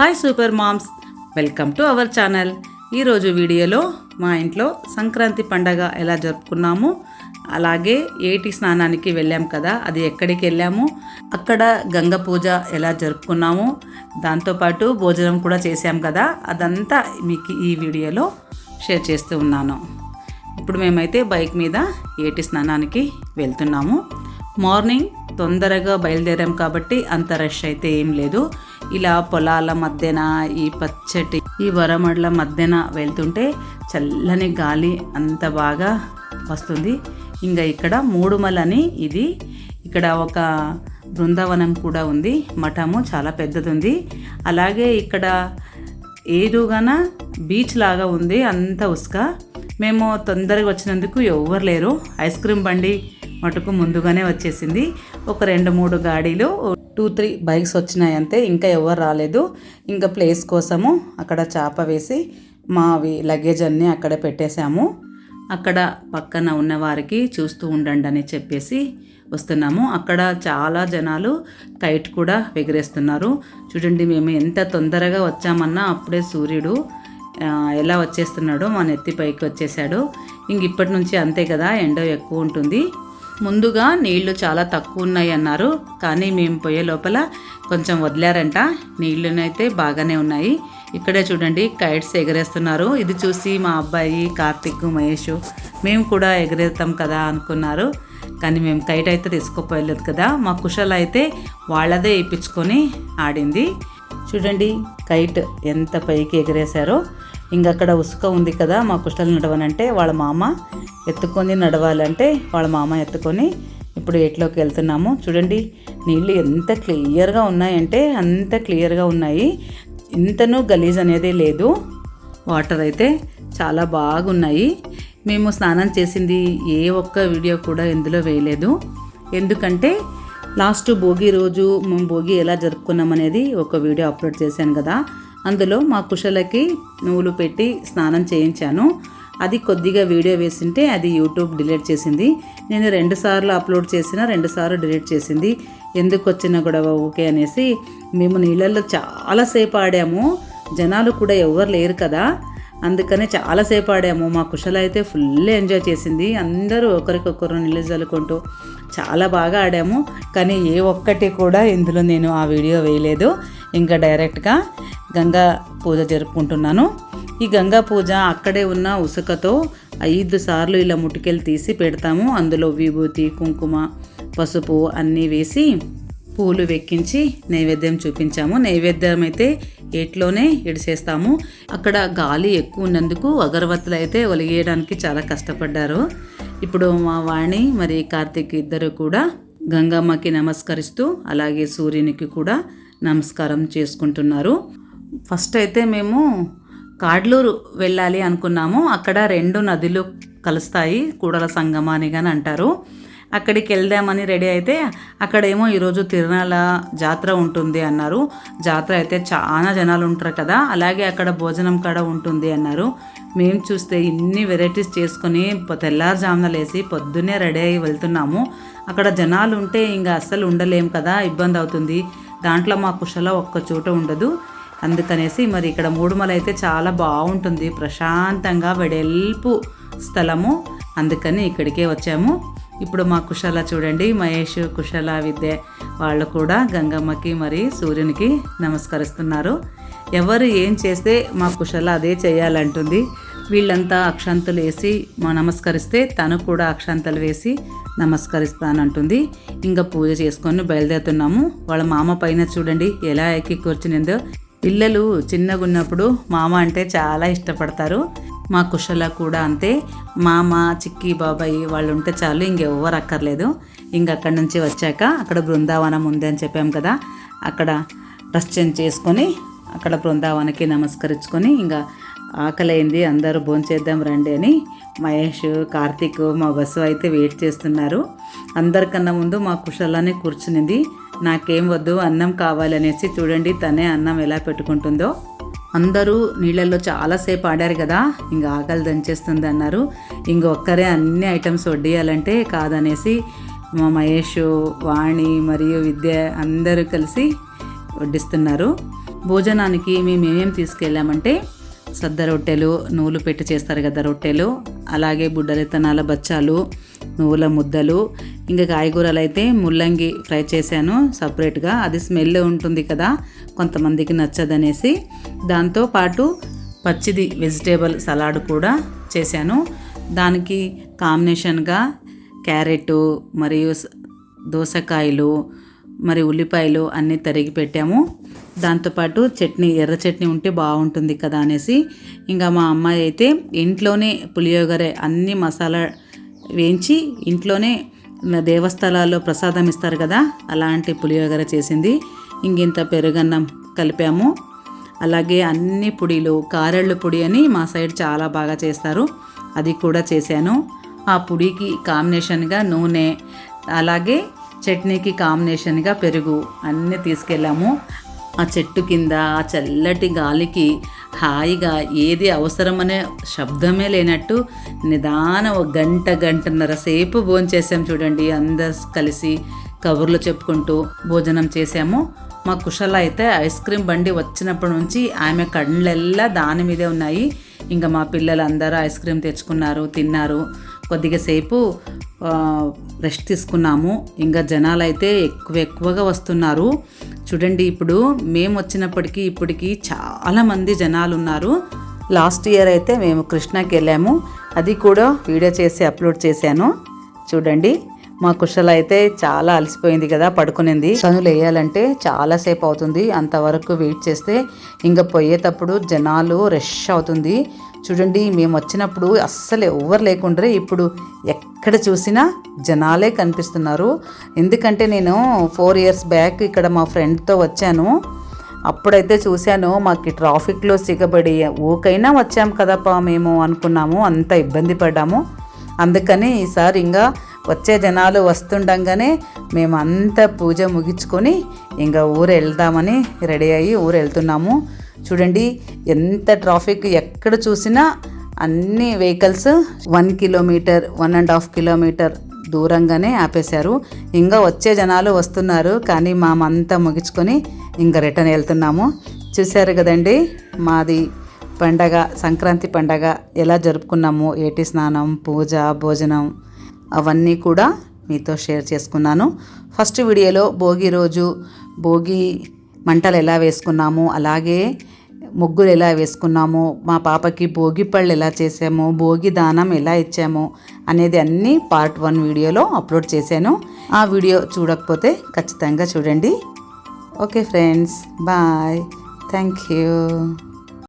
Hi super moms. Welcome to our channel. ఈరోజు వీడియోలో మా ఇంట్లో సంక్రాంతి పండగ ఎలా జరుపుకున్నాము? అలాగే ఏటి స్నానానికి వెళ్ళాం కదా అది ఎక్కడికి వెళ్ళాము? అక్కడ గంగ పూజ ఎలా జరుపుకున్నాము? దాంతోపాటు భోజనం కూడా చేసాం కదా అదంతా మీకు ఈ వీడియోలో షేర్ చేస్తూ ఉన్నాను. ఇప్పుడు మేమైతే బైక్ మీద ఏటి స్నానానికి వెళ్తున్నాము. మార్నింగ్ తొందరగా బయలుదేరాం కాబట్టి అంత రష్ అయితే ఏం లేదు. ఇలా పొలాల మధ్యన ఈ పచ్చటి ఈ వరమడ్ల మధ్యన వెళ్తుంటే చల్లని గాలి అంత బాగా వస్తుంది. ఇంకా ఇక్కడ మూడుమలని ఇది. ఇక్కడ ఒక బృందావనం కూడా ఉంది. మఠము చాలా పెద్దది ఉంది అలాగే ఇక్కడ ఏదుగాన బీచ్ లాగా ఉంది. అంత ఉసుక. మేము తొందరగా వచ్చినందుకు ఎవ్వరు లేరు. ఐస్ క్రీమ్ బండి మటుకు ముందుగానే వచ్చేసింది. ఒక రెండు మూడు గాడీలు టూ త్రీ బైక్స్ వచ్చినాయి అంతే ఇంకా ఎవరు రాలేదు. ఇంకా ప్లేస్ కోసము అక్కడ చేప వేసి మావి లగేజ్ అన్నీ అక్కడ పెట్టేశాము. అక్కడ పక్కన ఉన్న వారికి చూస్తూ ఉండండి అని చెప్పేసి వస్తున్నాము. అక్కడ చాలా జనాలు కైట్ కూడా ఎగరేస్తున్నారు. చూడండి మేము ఎంత తొందరగా వచ్చామన్నా అప్పుడే సూర్యుడు ఎలా వచ్చేస్తున్నాడో మా నెత్తి పైకి వచ్చేసాడు ఇంక ఇప్పటి నుంచి అంతే కదా ఎండ ఎక్కువ ఉంటుంది. ముందుగా నీళ్ళు చాలా తక్కువ ఉన్నాయి అన్నారు కానీ మేము పోయే లోపల కొంచెం వదిలారంట. నీళ్ళనైతే బాగానే ఉన్నాయి. ఇక్కడే చూడండి కైట్స్ ఎగరేస్తున్నారు. ఇది చూసి మా అబ్బాయి కార్తిక్ మహేష్ మేము కూడా ఎగరేస్తాం కదా అనుకున్నారు. కానీ మేము కైట్ అయితే తీసుకోపోయలేదు కదా. మా కుషల్ అయితే వాళ్ళదే ఇప్పించుకొని ఆడింది. చూడండి కైట్ ఎంత పైకి ఎగరేశారో. ఇంకక్కడ ఉసుక ఉంది కదా మా కుష్టలు నడవనంటే వాళ్ళ మామ ఎత్తుకొని నడవాలంటే వాళ్ళ మామ ఎత్తుకొని ఇప్పుడు ఎట్లోకి వెళ్తున్నాము. చూడండి నీళ్ళు ఎంత క్లియర్గా ఉన్నాయంటే అంత క్లియర్గా ఉన్నాయి. ఇంతనూ గలీజ్ అనేది లేదు. వాటర్ అయితే చాలా బాగున్నాయి. మేము స్నానం చేసింది ఏ ఒక్క వీడియో కూడా ఇందులో వేయలేదు. ఎందుకంటే లాస్ట్ భోగి రోజు మేము భోగి ఎలా జరుపుకున్నాం అనేది ఒక వీడియో అప్లోడ్ చేశాను కదా. అందులో మా కుషలకి నువ్వులు పెట్టి స్నానం చేయించాను. అది కొద్దిగా వీడియో వేసింటే అది యూట్యూబ్ డిలీట్ చేసింది. నేను రెండు సార్లు అప్లోడ్ చేసిన రెండు సార్లు డిలీట్ చేసింది. ఎందుకు వచ్చిన గొడవ ఓకే అనేసి మేము నీళ్ళల్లో చాలాసేపు ఆడాము. జనాలు కూడా ఎవరు లేరు కదా. అందుకనే చాలాసేపు ఆడాము. మా కుశల అయితే ఫుల్ ఎంజాయ్ చేసింది. అందరూ ఒకరికొకరు నీళ్ళు చల్లుకుంటూ చాలా బాగా ఆడాము. కానీ ఏ ఒక్కటి కూడా ఇందులో నేను ఆ వీడియో వేయలేదు. ఇంకా డైరెక్ట్గా గంగా పూజ జరుపుకుంటున్నాను. ఈ గంగా పూజ అక్కడే ఉన్న ఉసుకతో ఐదు సార్లు ఇలా ముటికెలు తీసి పెడతాము. అందులో విభూతి కుంకుమ పసుపు అన్నీ వేసి పూలు వెక్కించి నైవేద్యం చూపించాము. నైవేద్యం అయితే ఏట్లోనే ఇడిసేస్తాము. అక్కడ గాలి ఎక్కువ ఉన్నందుకు అగరబత్తులు అయితే ఒలిగేయడానికి చాలా కష్టపడ్డారు. ఇప్పుడు మా వాణి మరి కార్తీక్ ఇద్దరు కూడా గంగమ్మకి నమస్కరిస్తూ అలాగే సూర్యునికి కూడా నమస్కారం చేసుకుంటున్నారు. ఫస్ట్ అయితే మేము కాడ్లూరు వెళ్ళాలి అనుకున్నాము. అక్కడ రెండు నదులు కలుస్తాయి కూడల సంగమ అని కానీ అంటారు. అక్కడికి వెళ్దామని రెడీ అయితే అక్కడేమో ఈరోజు తిరునాల జాతర ఉంటుంది అన్నారు. జాతర అయితే చాలా జనాలు ఉంటారు కదా అలాగే అక్కడ భోజనం కూడా ఉంటుంది అన్నారు. మేము చూస్తే ఇన్ని వెరైటీస్ చేసుకొని తెల్లారుజామున లేసి పొద్దున్నే రెడీ అయ్యి వెళ్తున్నాము. అక్కడ జనాలు ఉంటే ఇంకా అస్సలు ఉండలేం కదా ఇబ్బంది అవుతుంది. దాంట్లో మా కుషలో ఒక్క చోట ఉండదు. అందుకనేసి మరి ఇక్కడ మూడుమల అయితే చాలా బాగుంటుంది. ప్రశాంతంగా వెడల్పు స్థలము. అందుకని ఇక్కడికే వచ్చాము. ఇప్పుడు మా కుశల చూడండి. మహేష్ కుశల విద్య వాళ్ళు కూడా గంగమ్మకి మరి సూర్యునికి నమస్కరిస్తున్నారు. ఎవరు ఏం చేస్తే మా కుశల అదే చేయాలంటుంది. వీళ్ళంతా అక్షంతలు వేసి మా నమస్కరిస్తే తను కూడా అక్షంతలు వేసి నమస్కరిస్తానంటుంది. ఇంకా పూజ చేసుకొని బయలుదేరుతున్నాము. వాళ్ళ మామ పైన చూడండి ఎలా ఎక్కి కూర్చునిందో. పిల్లలు చిన్నగా ఉన్నప్పుడు మామ అంటే చాలా ఇష్టపడతారు. మా కుషల కూడా అంతే. మామ చిక్కి బాబాయ్ వాళ్ళు ఉంటే చాలు ఇంకెవ్వరు అక్కర్లేదు. ఇంక అక్కడి నుంచి వచ్చాక అక్కడ బృందావనం ఉంది అని చెప్పాం కదా అక్కడ డ్రెస్ చేంజ్ చేసుకొని అక్కడ బృందావనకి నమస్కరించుకొని ఇంకా ఆకలైంది అందరూ భోంచేద్దాం రండి అని మహేష్ కార్తీక్ మా బస్సు అయితే వెయిట్ చేస్తున్నారు. అందరికన్నా ముందు మా కుషలానే కూర్చునింది. నాకేం వద్దు అన్నం కావాలనేసి చూడండి తనే అన్నం ఎలా పెట్టుకుంటుందో. అందరూ నీళ్ళల్లో చాలాసేపు ఆడారు కదా ఇంకా ఆకలి దంచేస్తుంది అన్నారు. ఇంకొక్కరే అన్ని ఐటమ్స్ వడ్డియాలంటే కాదనేసి మా మహేష్ వాణి మరియు విద్య అందరూ కలిసి వడ్డిస్తున్నారు. భోజనానికి మేము ఏమేమి తీసుకెళ్ళామంటే సద్ద రొట్టెలు నువ్వులు పెట్టి చేస్తారు కదా రొట్టెలు. అలాగే బుడ్డలిత్తనాల బచ్చాలు నువ్వుల ముద్దలు. ఇంకా కాయగూరలు అయితే ముల్లంగి ఫ్రై చేశాను సపరేట్గా. అది స్మెల్ ఉంటుంది కదా కొంతమందికి నచ్చదనేసి. దాంతో పాటు పచ్చిది వెజిటేబుల్ సలాడ్ కూడా చేశాను. దానికి కాంబినేషన్గా క్యారెట్ మరియు దోసకాయలు మరి ఉల్లిపాయలు అన్నీ తరిగి పెట్టాము. దాంతోపాటు చట్నీ ఎర్ర చట్నీ ఉంటే బాగుంటుంది కదా అనేసి ఇంకా మా అమ్మాయి అయితే ఇంట్లోనే పులియోగరే అన్ని మసాలా వేయించి ఇంట్లోనే దేవస్థలాల్లో ప్రసాదం ఇస్తారు కదా అలాంటి పులియోగర చేసింది. ఇంకింత పెరుగన్నం కలిపాము. అలాగే అన్ని పొడిలు కారెళ్ళు పొడి అని మా సైడ్ చాలా బాగా చేస్తారు. అది కూడా చేశాను. ఆ పొడికి కాంబినేషన్గా నూనె అలాగే చట్నీకి కాంబినేషన్గా పెరుగు అన్నీ తీసుకెళ్ళాము. ఆ చెట్టు కింద ఆ చల్లటి గాలికి హాయిగా ఏది అవసరమనే శబ్దమే లేనట్టు నిదాన ఒక గంట గంటన్నర సేపు భోంచేసాం చూడండి. అందరు కలిసి కబుర్లు చెప్పుకుంటూ భోజనం చేసాము మా కుషల అయితే ఐస్ క్రీమ్ బండి వచ్చినప్పటి నుంచి ఆమె కళ్ళెల్లా దాని మీదే ఉన్నాయి. ఇంకా మా పిల్లలందరూ ఐస్ క్రీమ్ తెచ్చుకున్నారు తిన్నారు. కొద్దిగా సేపు రెస్ట్ తీసుకున్నాము. ఇంకా జనాలు అయితే ఎక్కువ ఎక్కువగా వస్తున్నారు. చూడండి ఇప్పుడు మేము వచ్చినప్పటికీ ఇప్పటికీ చాలామంది జనాలు ఉన్నారు. లాస్ట్ ఇయర్ అయితే మేము కృష్ణాకి వెళ్ళాము. అది కూడా వీడియో చేసి అప్లోడ్ చేశాను. చూడండి. మా కుషల అయితే చాలా అలసిపోయింది కదా పడుకునింది. కనులు వేయాలంటే చాలాసేపు అవుతుంది. అంతవరకు వెయిట్ చేస్తే ఇంకా పోయేటప్పుడు జనాలు రష్ అవుతుంది. చూడండి మేము వచ్చినప్పుడు అస్సలు ఎవ్వరు లేకుండా ఇప్పుడు ఎక్కడ చూసినా జనాలే కనిపిస్తున్నారు. ఎందుకంటే నేను ఫోర్ ఇయర్స్ బ్యాక్ ఇక్కడ మా ఫ్రెండ్తో వచ్చాను. అప్పుడైతే చూశాను మాకు ట్రాఫిక్లో సిగబడి ఊకైనా వచ్చాం కదపా మేము అనుకున్నాము అంత ఇబ్బంది పడ్డాము. అందుకని ఈసారి ఇంకా వచ్చే జనాలు వస్తుండగానే మేమంతా పూజ ముగించుకొని ఇంకా ఊరు వెళ్దామని రెడీ అయ్యి ఊరు వెళ్తున్నాము. చూడండి ఎంత ట్రాఫిక్ ఎక్కడ చూసినా అన్ని vehicles one kilometre one and half kilometre దూరంగానే ఆపేశారు. ఇంకా వచ్చే జనాలు వస్తున్నారు కానీ మామంతా ముగించుకొని ఇంకా రిటర్న్ వెళ్తున్నాము. చూశారు కదండి మాది పండగ సంక్రాంతి పండగ ఎలా జరుపుకున్నాము? ఏటి స్నానం పూజ భోజనం అవన్నీ కూడా మీతో షేర్ చేసుకున్నాను. ఫస్ట్ వీడియోలో భోగి రోజు భోగి మంటలు ఎలా వేసుకున్నాము అలాగే ముగ్గులు ఎలా వేసుకున్నాము మా పాపకి భోగి పళ్ళు ఎలా చేసాము భోగి దానం ఎలా ఇచ్చాము అనేది అన్నీ పార్ట్ వన్ వీడియోలో అప్లోడ్ చేశాను. ఆ వీడియో చూడకపోతే ఖచ్చితంగా చూడండి. Okay friends bye. Thank you.